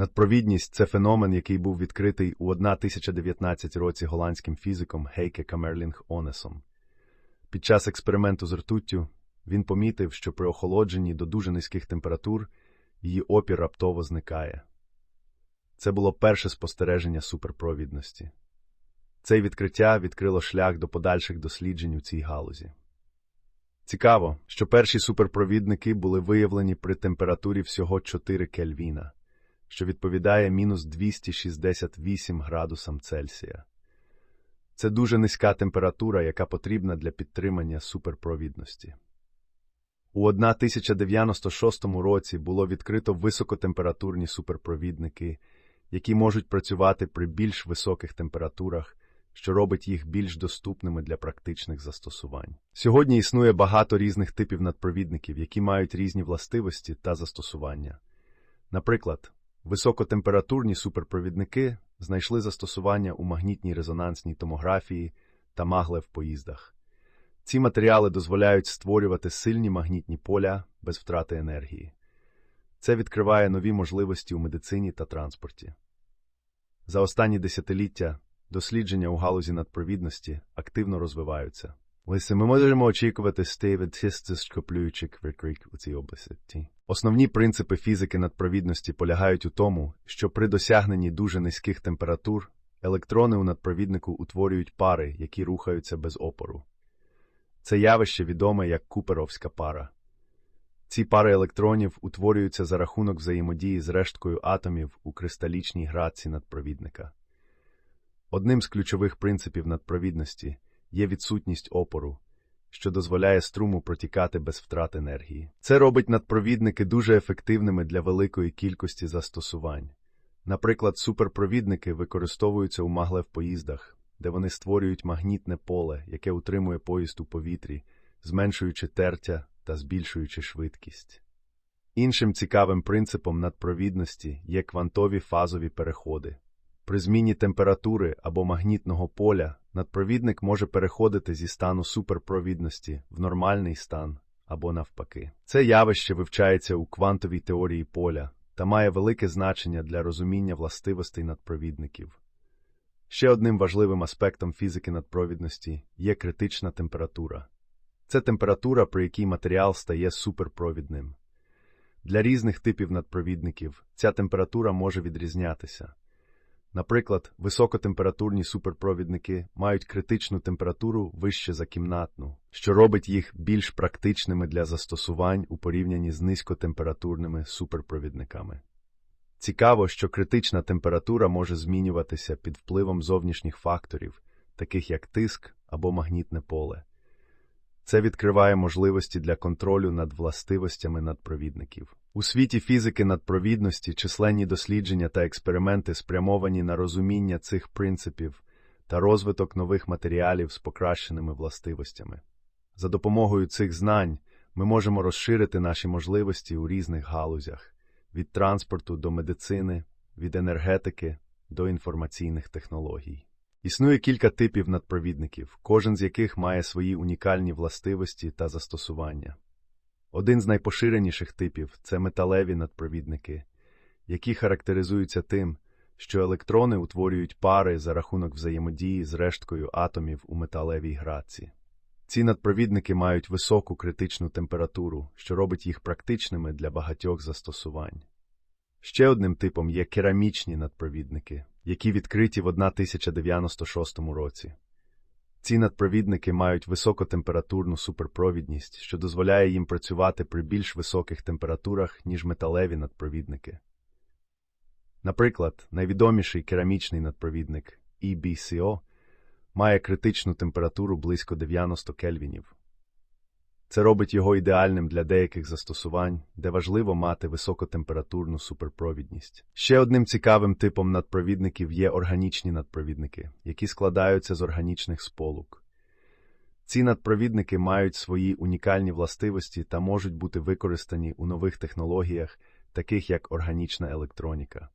Надпровідність це феномен, який був відкритий у 1019 році голландським фізиком Гейке Камерлінг Онесом. Під час експерименту з ртуттю він помітив, що при охолодженні до дуже низьких температур її опір раптово зникає. Це було перше спостереження суперпровідності. Це відкриття відкрило шлях до подальших досліджень у цій галузі. Цікаво, що перші суперпровідники були виявлені при температурі всього 4 кельвіна, що відповідає мінус 268 градусам Цельсія. Це дуже низька температура, яка потрібна для підтримання суперпровідності. У 1096 році було відкрито високотемпературні суперпровідники, які можуть працювати при більш високих температурах, що робить їх більш доступними для практичних застосувань. Сьогодні існує багато різних типів надпровідників, які мають різні властивості та застосування. Наприклад, високотемпературні суперпровідники знайшли застосування у магнітній резонансній томографії та магле в поїздах. Ці матеріали дозволяють створювати сильні магнітні поля без втрати енергії. Це відкриває нові можливості у медицині та транспорті. За останні десятиліття дослідження у галузі надпровідності активно розвиваються. Ось ми можемо очікувати стейведтистископлюючих викрик у цій області. Основні принципи фізики надпровідності полягають у тому, що при досягненні дуже низьких температур електрони у надпровіднику утворюють пари, які рухаються без опору. Це явище відоме як куперовська пара. Ці пари електронів утворюються за рахунок взаємодії з решткою атомів у кристалічній градці надпровідника. Одним з ключових принципів надпровідності є відсутність опору, що дозволяє струму протікати без втрат енергії. Це робить надпровідники дуже ефективними для великої кількості застосувань. Наприклад, суперпровідники використовуються у магле в поїздах, де вони створюють магнітне поле, яке утримує поїзд у повітрі, зменшуючи тертя та збільшуючи швидкість. Іншим цікавим принципом надпровідності є квантові фазові переходи. При зміні температури або магнітного поля надпровідник може переходити зі стану суперпровідності в нормальний стан або навпаки. Це явище вивчається у квантовій теорії поля та має велике значення для розуміння властивостей надпровідників. Ще одним важливим аспектом фізики надпровідності є критична температура. Це температура, при якій матеріал стає суперпровідним. Для різних типів надпровідників ця температура може відрізнятися. Наприклад, високотемпературні суперпровідники мають критичну температуру вище за кімнатну, що робить їх більш практичними для застосувань у порівнянні з низькотемпературними суперпровідниками. Цікаво, що критична температура може змінюватися під впливом зовнішніх факторів, таких як тиск або магнітне поле. Це відкриває можливості для контролю над властивостями надпровідників. У світі фізики надпровідності численні дослідження та експерименти спрямовані на розуміння цих принципів та розвиток нових матеріалів з покращеними властивостями. За допомогою цих знань ми можемо розширити наші можливості у різних галузях від транспорту до медицини, від енергетики до інформаційних технологій. Існує кілька типів надпровідників, кожен з яких має свої унікальні властивості та застосування. Один з найпоширеніших типів це металеві надпровідники, які характеризуються тим, що електрони утворюють пари за рахунок взаємодії з решткою атомів у металевій граці. Ці надпровідники мають високу критичну температуру, що робить їх практичними для багатьох застосувань. Ще одним типом є керамічні надпровідники, які відкриті в 1096 році. Ці надпровідники мають високотемпературну суперпровідність, що дозволяє їм працювати при більш високих температурах, ніж металеві надпровідники. Наприклад, найвідоміший керамічний надпровідник EBCO має критичну температуру близько 90 кельвінів. Це робить його ідеальним для деяких застосувань, де важливо мати високотемпературну суперпровідність. Ще одним цікавим типом надпровідників є органічні надпровідники, які складаються з органічних сполук. Ці надпровідники мають свої унікальні властивості та можуть бути використані у нових технологіях, таких як органічна електроніка.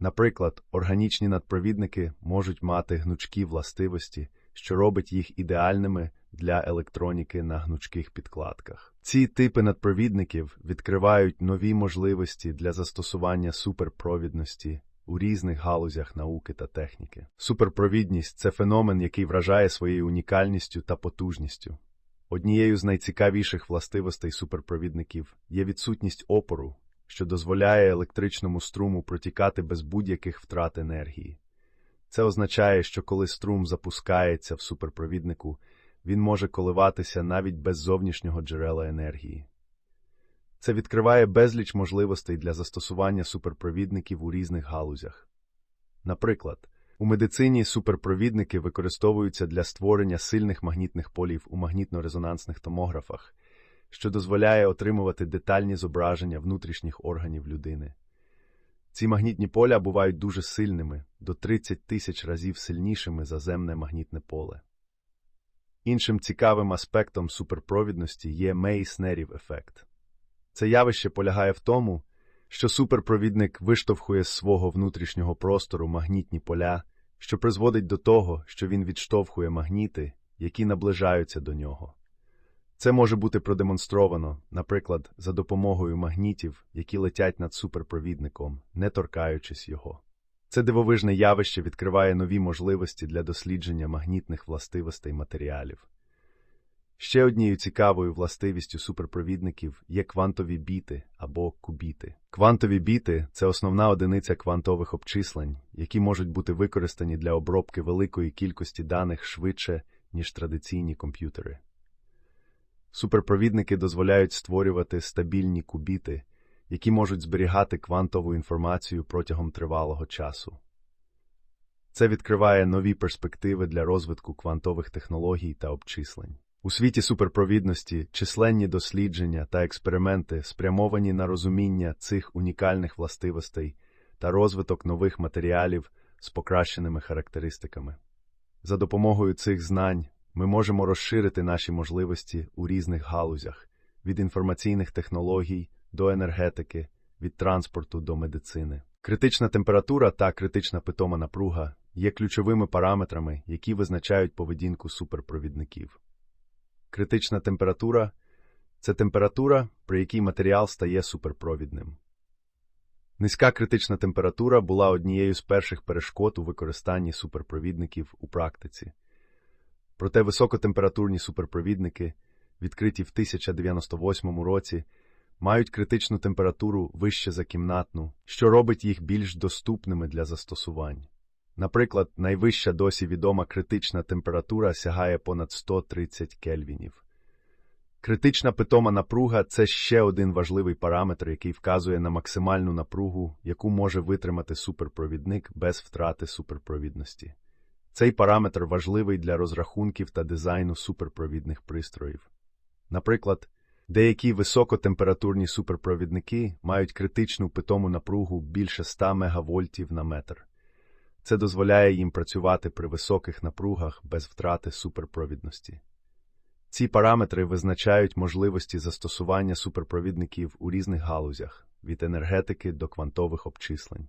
Наприклад, органічні надпровідники можуть мати гнучкі властивості, що робить їх ідеальними для електроніки на гнучких підкладках. Ці типи надпровідників відкривають нові можливості для застосування суперпровідності у різних галузях науки та техніки. Суперпровідність це феномен, який вражає своєю унікальністю та потужністю. Однією з найцікавіших властивостей суперпровідників є відсутність опору, що дозволяє електричному струму протікати без будь-яких втрат енергії. Це означає, що коли струм запускається в суперпровіднику, він може коливатися навіть без зовнішнього джерела енергії. Це відкриває безліч можливостей для застосування суперпровідників у різних галузях. Наприклад, у медицині суперпровідники використовуються для створення сильних магнітних полів у магнітно-резонансних томографах, що дозволяє отримувати детальні зображення внутрішніх органів людини. Ці магнітні поля бувають дуже сильними, до 30 тисяч разів сильнішими за земне магнітне поле. Іншим цікавим аспектом суперпровідності є Мейснерів ефект. Це явище полягає в тому, що суперпровідник виштовхує з свого внутрішнього простору магнітні поля, що призводить до того, що він відштовхує магніти, які наближаються до нього. Це може бути продемонстровано, наприклад, за допомогою магнітів, які летять над суперпровідником, не торкаючись його. Це дивовижне явище відкриває нові можливості для дослідження магнітних властивостей матеріалів. Ще однією цікавою властивістю суперпровідників є квантові біти або кубіти. Квантові біти це основна одиниця квантових обчислень, які можуть бути використані для обробки великої кількості даних швидше, ніж традиційні комп'ютери. Суперпровідники дозволяють створювати стабільні кубіти, які можуть зберігати квантову інформацію протягом тривалого часу. Це відкриває нові перспективи для розвитку квантових технологій та обчислень. У світі суперпровідності численні дослідження та експерименти спрямовані на розуміння цих унікальних властивостей та розвиток нових матеріалів з покращеними характеристиками. За допомогою цих знань ми можемо розширити наші можливості у різних галузях від інформаційних технологій до енергетики, від транспорту до медицини. Критична температура та критична питома напруга є ключовими параметрами, які визначають поведінку суперпровідників. Критична температура це температура, при якій матеріал стає суперпровідним. Низька критична температура була однією з перших перешкод у використанні суперпровідників у практиці. Проте високотемпературні суперпровідники, відкриті в 1098 році, мають критичну температуру вище за кімнатну, що робить їх більш доступними для застосувань. Наприклад, найвища досі відома критична температура сягає понад 130 кельвінів. Критична питома напруга це ще один важливий параметр, який вказує на максимальну напругу, яку може витримати суперпровідник без втрати суперпровідності. Цей параметр важливий для розрахунків та дизайну суперпровідних пристроїв. Наприклад, деякі високотемпературні суперпровідники мають критичну питому напругу більше 100 МВ на метр. Це дозволяє їм працювати при високих напругах без втрати суперпровідності. Ці параметри визначають можливості застосування суперпровідників у різних галузях від енергетики до квантових обчислень.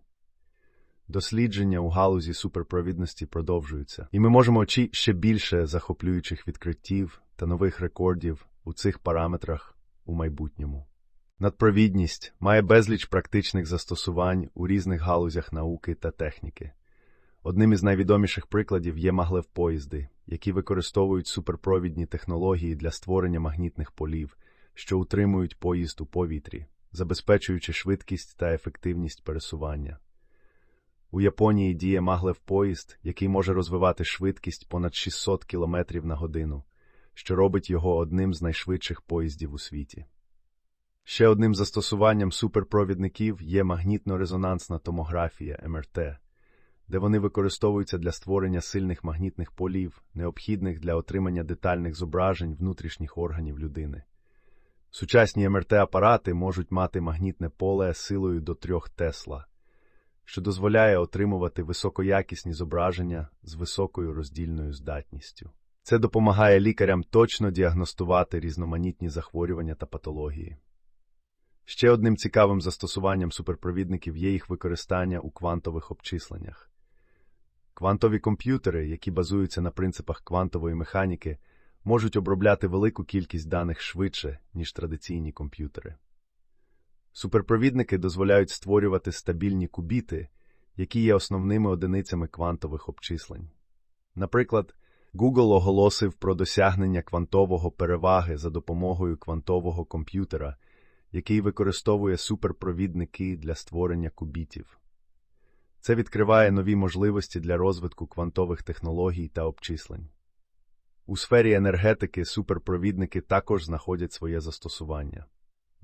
Дослідження у галузі суперпровідності продовжуються, і ми можемо очі ще більше захоплюючих відкриттів та нових рекордів у цих параметрах у майбутньому. Надпровідність має безліч практичних застосувань у різних галузях науки та техніки. Одним із найвідоміших прикладів є маглевпоїзди, які використовують суперпровідні технології для створення магнітних полів, що утримують поїзд у повітрі, забезпечуючи швидкість та ефективність пересування. У Японії діє маглев-поїзд, який може розвивати швидкість понад 600 км на годину, що робить його одним з найшвидших поїздів у світі. Ще одним застосуванням суперпровідників є магнітно-резонансна томографія МРТ, де вони використовуються для створення сильних магнітних полів, необхідних для отримання детальних зображень внутрішніх органів людини. Сучасні МРТ-апарати можуть мати магнітне поле силою до 3 Тесла що дозволяє отримувати високоякісні зображення з високою роздільною здатністю. Це допомагає лікарям точно діагностувати різноманітні захворювання та патології. Ще одним цікавим застосуванням суперпровідників є їх використання у квантових обчисленнях. Квантові комп'ютери, які базуються на принципах квантової механіки, можуть обробляти велику кількість даних швидше, ніж традиційні комп'ютери. Суперпровідники дозволяють створювати стабільні кубіти, які є основними одиницями квантових обчислень. Наприклад, Google оголосив про досягнення квантового переваги за допомогою квантового комп'ютера, який використовує суперпровідники для створення кубітів. Це відкриває нові можливості для розвитку квантових технологій та обчислень. У сфері енергетики суперпровідники також знаходять своє застосування.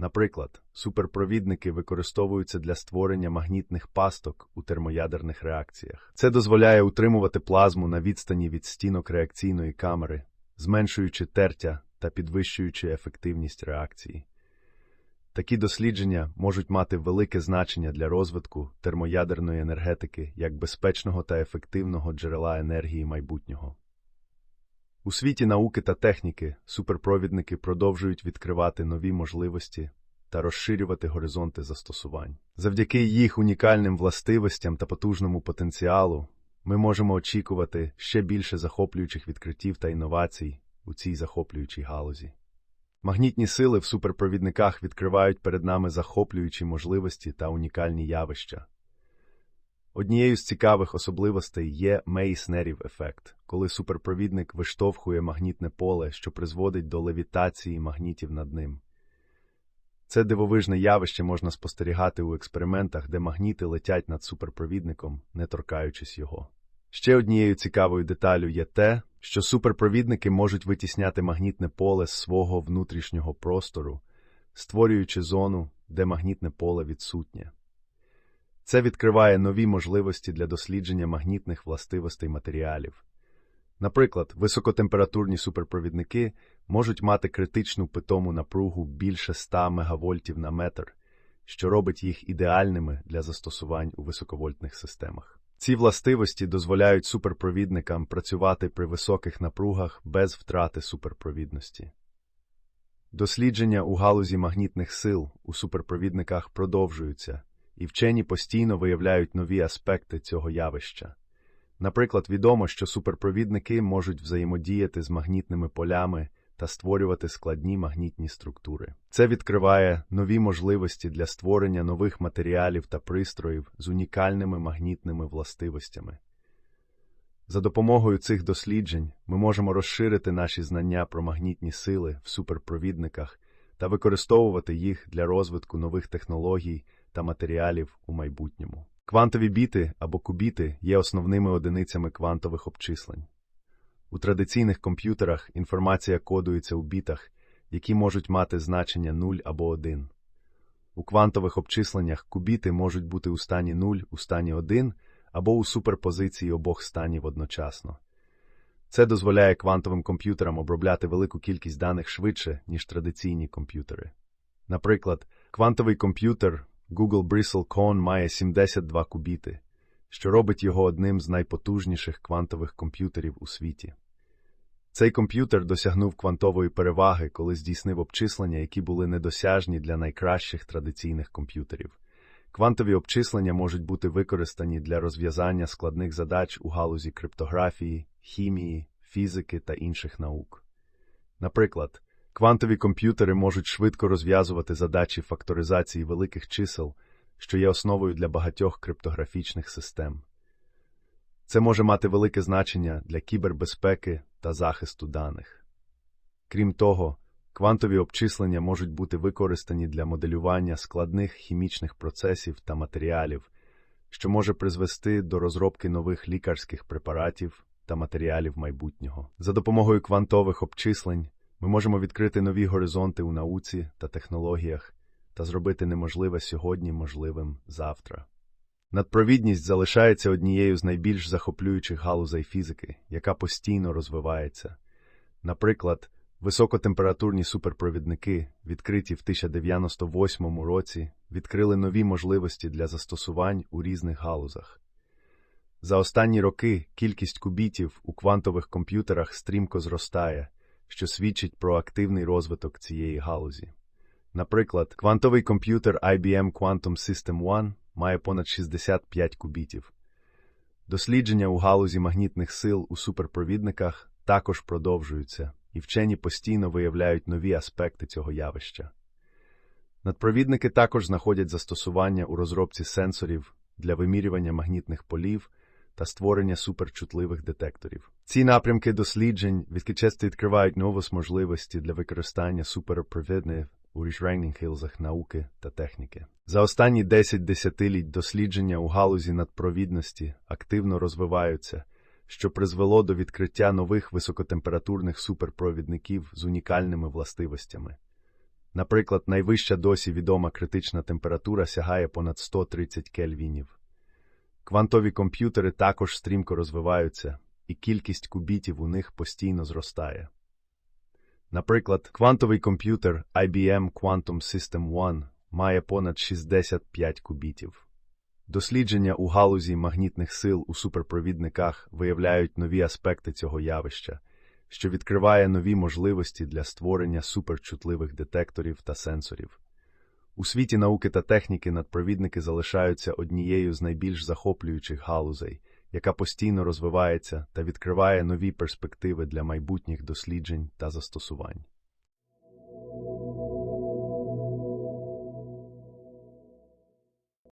Наприклад, суперпровідники використовуються для створення магнітних пасток у термоядерних реакціях. Це дозволяє утримувати плазму на відстані від стінок реакційної камери, зменшуючи тертя та підвищуючи ефективність реакції. Такі дослідження можуть мати велике значення для розвитку термоядерної енергетики як безпечного та ефективного джерела енергії майбутнього. У світі науки та техніки суперпровідники продовжують відкривати нові можливості та розширювати горизонти застосувань. Завдяки їх унікальним властивостям та потужному потенціалу ми можемо очікувати ще більше захоплюючих відкриттів та інновацій у цій захоплюючій галузі. Магнітні сили в суперпровідниках відкривають перед нами захоплюючі можливості та унікальні явища. Однією з цікавих особливостей є Мейснерів ефект, коли суперпровідник виштовхує магнітне поле, що призводить до левітації магнітів над ним. Це дивовижне явище можна спостерігати у експериментах, де магніти летять над суперпровідником, не торкаючись його. Ще однією цікавою деталю є те, що суперпровідники можуть витісняти магнітне поле з свого внутрішнього простору, створюючи зону, де магнітне поле відсутнє. Це відкриває нові можливості для дослідження магнітних властивостей матеріалів. Наприклад, високотемпературні суперпровідники можуть мати критичну питому напругу більше 100 МВ на метр, що робить їх ідеальними для застосувань у високовольтних системах. Ці властивості дозволяють суперпровідникам працювати при високих напругах без втрати суперпровідності. Дослідження у галузі магнітних сил у суперпровідниках продовжуються, і вчені постійно виявляють нові аспекти цього явища. Наприклад, відомо, що суперпровідники можуть взаємодіяти з магнітними полями та створювати складні магнітні структури. Це відкриває нові можливості для створення нових матеріалів та пристроїв з унікальними магнітними властивостями. За допомогою цих досліджень ми можемо розширити наші знання про магнітні сили в суперпровідниках та використовувати їх для розвитку нових технологій та матеріалів у майбутньому. Квантові біти або кубіти є основними одиницями квантових обчислень. У традиційних комп'ютерах інформація кодується у бітах, які можуть мати значення 0 або 1. У квантових обчисленнях кубіти можуть бути у стані 0, у стані 1 або у суперпозиції обох станів одночасно. Це дозволяє квантовим комп'ютерам обробляти велику кількість даних швидше, ніж традиційні комп'ютери. Наприклад, квантовий комп'ютер Google Bristle Cone має 72 кубіти, що робить його одним з найпотужніших квантових комп'ютерів у світі. Цей комп'ютер досягнув квантової переваги, коли здійснив обчислення, які були недосяжні для найкращих традиційних комп'ютерів. Квантові обчислення можуть бути використані для розв'язання складних задач у галузі криптографії, хімії, фізики та інших наук. Наприклад, Квантові комп'ютери можуть швидко розв'язувати задачі факторизації великих чисел, що є основою для багатьох криптографічних систем. Це може мати велике значення для кібербезпеки та захисту даних. Крім того, квантові обчислення можуть бути використані для моделювання складних хімічних процесів та матеріалів, що може призвести до розробки нових лікарських препаратів та матеріалів майбутнього. За допомогою квантових обчислень. Ми можемо відкрити нові горизонти у науці та технологіях та зробити неможливе сьогодні можливим завтра. Надпровідність залишається однією з найбільш захоплюючих галузей фізики, яка постійно розвивається. Наприклад, високотемпературні суперпровідники, відкриті в 1098 році, відкрили нові можливості для застосувань у різних галузах. За останні роки кількість кубітів у квантових комп'ютерах стрімко зростає що свідчить про активний розвиток цієї галузі. Наприклад, квантовий комп'ютер IBM Quantum System One має понад 65 кубітів. Дослідження у галузі магнітних сил у суперпровідниках також продовжуються, і вчені постійно виявляють нові аспекти цього явища. Надпровідники також знаходять застосування у розробці сенсорів для вимірювання магнітних полів та створення суперчутливих детекторів. Ці напрямки досліджень відкичесто відкривають нові можливості для використання суперпровідних у рішрейних гілзах науки та техніки. За останні 10 десятиліть дослідження у галузі надпровідності активно розвиваються, що призвело до відкриття нових високотемпературних суперпровідників з унікальними властивостями. Наприклад, найвища досі відома критична температура сягає понад 130 кельвінів. Квантові комп'ютери також стрімко розвиваються, і кількість кубітів у них постійно зростає. Наприклад, квантовий комп'ютер IBM Quantum System One має понад 65 кубітів. Дослідження у галузі магнітних сил у суперпровідниках виявляють нові аспекти цього явища, що відкриває нові можливості для створення суперчутливих детекторів та сенсорів. У світі науки та техніки надпровідники залишаються однією з найбільш захоплюючих галузей, яка постійно розвивається та відкриває нові перспективи для майбутніх досліджень та застосувань.